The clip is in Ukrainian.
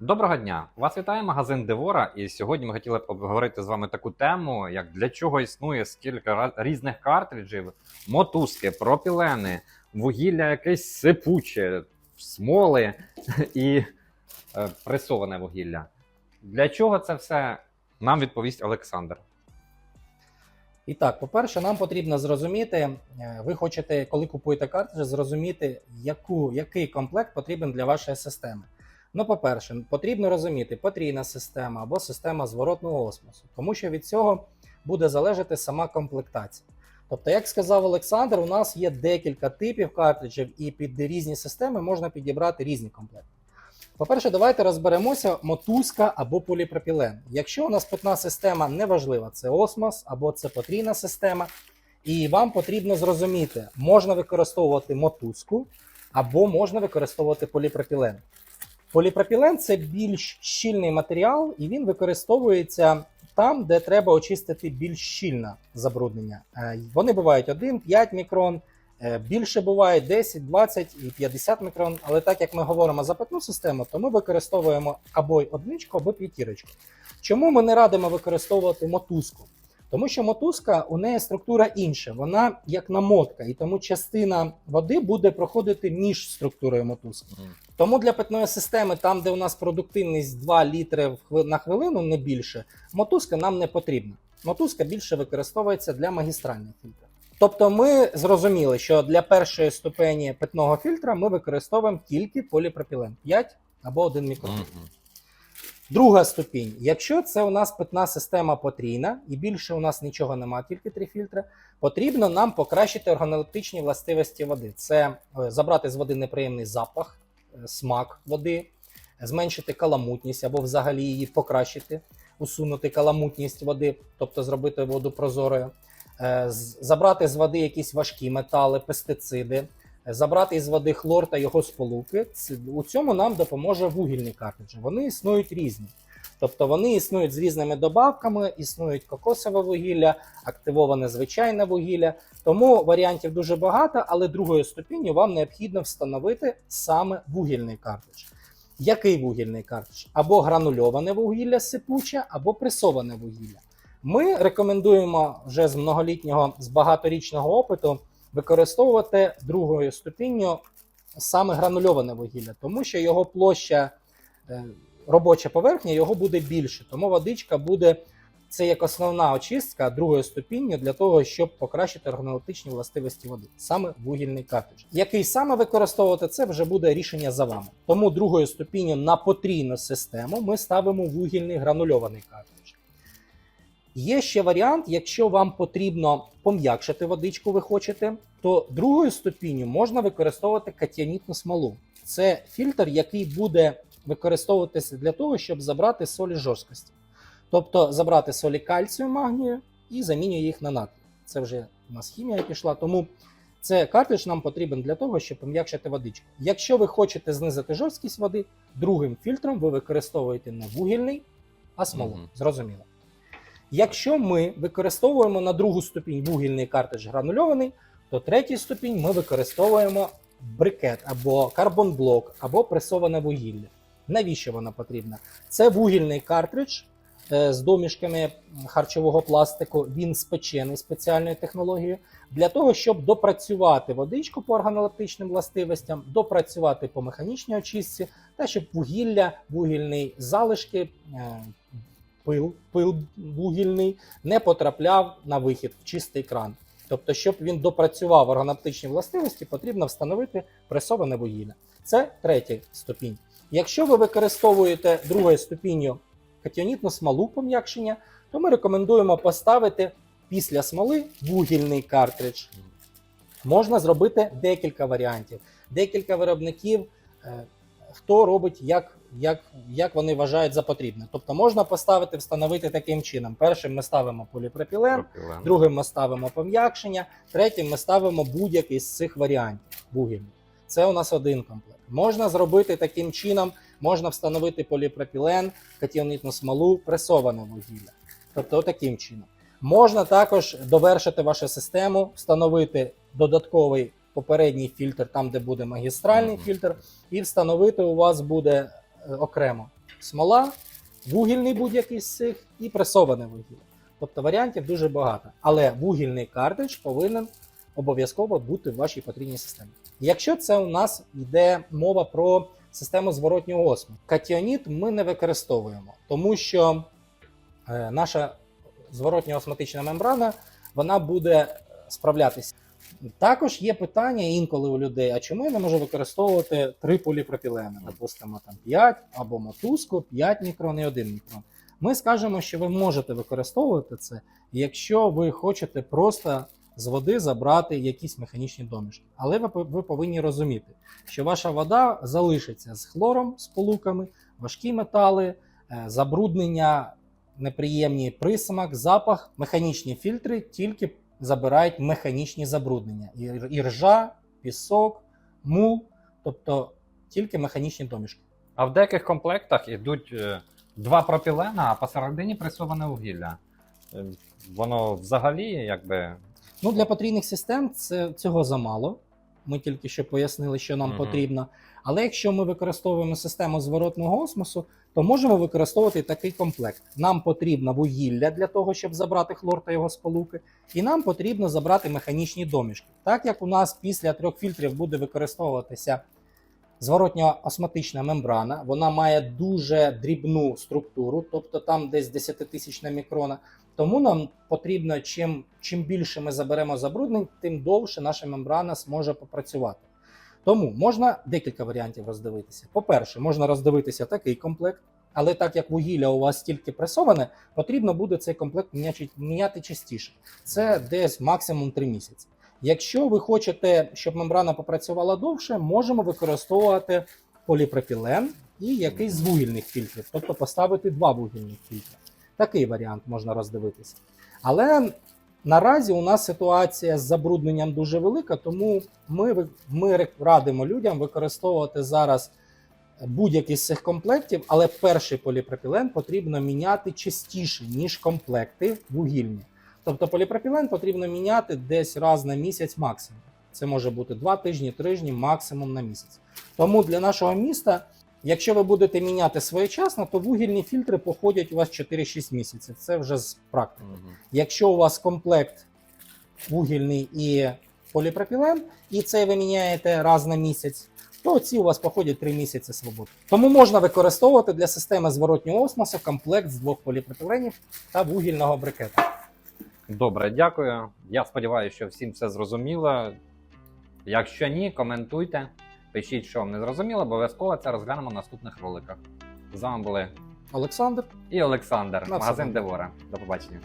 Доброго дня! Вас вітає магазин Девора, і сьогодні ми хотіли б обговорити з вами таку тему, як для чого існує скільки різних картриджів, мотузки, пропілени, вугілля якесь сипуче, смоли і е, пресоване вугілля. Для чого це все нам відповість Олександр. І так, по-перше, нам потрібно зрозуміти, е, ви хочете, коли купуєте картридж, зрозуміти, яку, який комплект потрібен для вашої системи. Ну, по-перше, потрібно розуміти, потрійна система або система зворотного осмосу, тому що від цього буде залежати сама комплектація. Тобто, як сказав Олександр, у нас є декілька типів картриджів, і під різні системи можна підібрати різні комплекти. По-перше, давайте розберемося мотузка або поліпропілен. Якщо у нас питна система неважлива, це осмос або це потрійна система, і вам потрібно зрозуміти, можна використовувати мотузку або можна використовувати поліпропілен. Поліпропілен це більш щільний матеріал, і він використовується там, де треба очистити більш щільне забруднення. Е, Вони бувають 1, 5 мікрон, е, більше буває 10, 20 і 50 мікрон. Але так як ми говоримо за питну систему, то ми використовуємо або одничку, або п'ятірочку. Чому ми не радимо використовувати мотузку? Тому що мотузка у неї структура інша, вона як намотка, і тому частина води буде проходити між структурою мотузки. Тому для питної системи, там, де у нас продуктивність 2 літри на хвилину, не більше, мотузка нам не потрібна. Мотузка більше використовується для магістральних фільтрів. Тобто ми зрозуміли, що для першої ступені питного фільтра ми використовуємо тільки поліпропілен 5 або 1 мікрон. Друга ступінь. Якщо це у нас питна система потрійна і більше у нас нічого немає, тільки три фільтри, потрібно нам покращити органолептичні властивості води. Це е, забрати з води неприємний запах, е, смак води, зменшити каламутність або взагалі її покращити, усунути каламутність води, тобто зробити воду прозорою, Е, забрати з води якісь важкі метали, пестициди, забрати із води хлор та його сполуки. У цьому нам допоможе вугільні картриджі. Вони існують різні. Тобто вони існують з різними добавками, існують кокосове вугілля, активоване звичайне вугілля. Тому варіантів дуже багато, але другою ступінню вам необхідно встановити саме вугільний картридж. Який вугільний картридж? Або гранульоване вугілля сипуче, або пресоване вугілля. Ми рекомендуємо вже з многолітнього, з багаторічного опиту використовувати другою ступінню саме гранульоване вугілля, тому що його площа, е, робоча поверхня його буде більше. Тому водичка буде це як основна очистка другої ступінню для того, щоб покращити органолептичні властивості води, саме вугільний картридж. Який саме використовувати, це вже буде рішення за вами. Тому другою ступінню на потрійну систему ми ставимо вугільний гранульований картридж. Є ще варіант, якщо вам потрібно пом'якшити водичку, ви хочете, то другою ступінню можна використовувати катіонітну смолу. Це фільтр, який буде використовуватися для того, щоб забрати солі жорсткості. Тобто забрати солі кальцію, магнію і замінює їх на натрій. Це вже у нас хімія пішла. Тому це картридж нам потрібен для того, щоб пом'якшити водичку. Якщо ви хочете знизити жорсткість води, другим фільтром ви використовуєте не вугільний, а смолу. Зрозуміло. Якщо ми використовуємо на другу ступінь вугільний картридж гранульований, то третій ступінь ми використовуємо брикет або карбонблок, або пресоване вугілля. Навіщо воно потрібно? Це вугільний картридж е, з домішками харчового пластику. Він спечений спеціальною технологією для того, щоб допрацювати водичку по органолептичним властивостям, допрацювати по механічній очистці, та щоб вугілля, вугільні залишки, е, пил, пил вугільний не потрапляв на вихід в чистий кран. Тобто, щоб він допрацював органоптичні властивості, потрібно встановити пресоване вугілля. Це третя ступінь. Якщо ви використовуєте другою ступінню катіонітну смолу пом'якшення, то ми рекомендуємо поставити після смоли вугільний картридж. Можна зробити декілька варіантів. Декілька виробників, е, хто робить, як, як, як вони вважають за потрібне. Тобто можна поставити, встановити таким чином. Першим ми ставимо поліпропілен, Пропілен. другим ми ставимо пом'якшення, третім ми ставимо будь-який з цих варіантів вугільний. Це у нас один комплект. Можна зробити таким чином, можна встановити поліпропілен, катіонітну смолу, пресоване вугілля. Тобто таким чином. Можна також довершити вашу систему, встановити додатковий попередній фільтр, там де буде магістральний Мгм. фільтр, і встановити у вас буде окремо смола, вугільний будь-який з цих і пресоване вугілля. Тобто варіантів дуже багато. Але вугільний картридж повинен обов'язково бути в вашій потрібній системі. Якщо це у нас йде мова про систему зворотнього осму, катіоніт ми не використовуємо, тому що е, наша зворотньо-осмотична мембрана вона буде справлятися. Також є питання інколи у людей: а чому я не можу використовувати три поліпропілени? Допустимо, там 5 або мотузку, 5 мікрон і 1 мікрон. Ми скажемо, що ви можете використовувати це, якщо ви хочете просто з води забрати якісь механічні домішки. Але ви, ви повинні розуміти, що ваша вода залишиться з хлором, з полуками, важкі метали, е, забруднення, неприємні присмак, запах, механічні фільтри тільки забирають механічні забруднення. І, ржа, пісок, мул, тобто тільки механічні домішки. А в деяких комплектах йдуть е, два пропілена, а посередині пресоване вугілля. Е, Воно взагалі якби. Ну, для потрійних систем це, цього замало. Ми тільки що пояснили, що нам Мгм. потрібно. Але якщо ми використовуємо систему зворотного осмосу, то можемо використовувати такий комплект. Нам потрібно вугілля для того, щоб забрати хлор та його сполуки, і нам потрібно забрати механічні домішки. Так як у нас після трьох фільтрів буде використовуватися зворотньо-осмотична мембрана, вона має дуже дрібну структуру, тобто там десь 10-тисячна мікрона. Тому нам потрібно, чим, чим більше ми заберемо забруднень, тим довше наша мембрана зможе попрацювати. Тому можна декілька варіантів роздивитися. По-перше, можна роздивитися такий комплект, але так як вугілля у вас тільки пресоване, потрібно буде цей комплект міняти частіше. Це десь максимум 3 місяці. Якщо ви хочете, щоб мембрана попрацювала довше, можемо використовувати поліпропілен і якийсь з вугільних фільтрів, тобто поставити два вугільних фільтри. Такий варіант можна роздивитися. Але наразі у нас ситуація з забрудненням дуже велика, тому ми, ми радимо людям використовувати зараз будь-який з цих комплектів, але перший поліпропілен потрібно міняти частіше, ніж комплекти вугільні. Тобто поліпропілен потрібно міняти десь раз на місяць максимум. Це може бути два тижні, тижні, максимум на місяць. Тому для нашого міста, якщо ви будете міняти своєчасно, то вугільні фільтри походять у вас 4-6 місяців. Це вже з практики. Якщо у вас комплект вугільний і поліпропілен, і це ви міняєте раз на місяць, то ці у вас походять 3 місяці свободи. Тому можна використовувати для системи зворотнього осмосу комплект з двох поліпропіленів та вугільного брикета. Добре, дякую. Я сподіваюся, що всім все зрозуміло. Якщо ні, коментуйте, пишіть, що вам не зрозуміло, обов'язково це розглянемо в наступних роликах. З вами були Олександр. і Олександр, На магазин. Девора. До побачення.